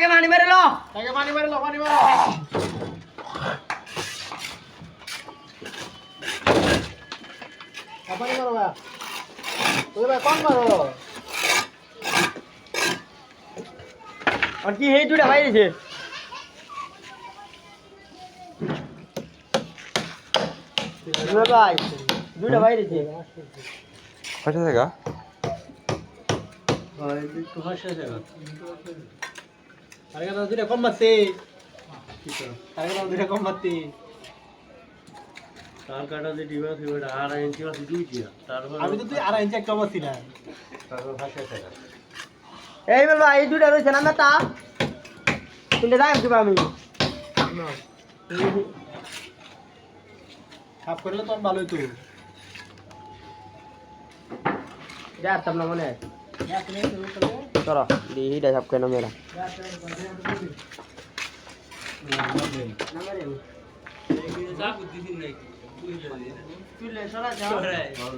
আগে মানি মেরে লো। আগে পানি মারলো পানি মারো হ্যাঁ, পানি মারো ভাই। ওই ভাই কোন মারো। আর কি হে দুটা বাইরেছে ভাই দুটা বাইরেছে কয়টা জায়গা আরে কেন দুইটা কম মারছে আরে কেন দুইটা কম মারতে তার কাটা যে ডিবা ছিল ওটা আড়াই ইঞ্চি আছে দুই দিয়া তারপর আমি তো তুই আড়াই ইঞ্চি একটা মারছি না তারপর ভাষা টাকা এই বল ভাই এই দুটা রয়েছে না তা তিনটে দাম কিবা আমি সাফ করলে তোর ভালোই তো যাতাম না মনে চলো সব কেন মেরা যা বুদ্ধি দিন নাই চুলে সরা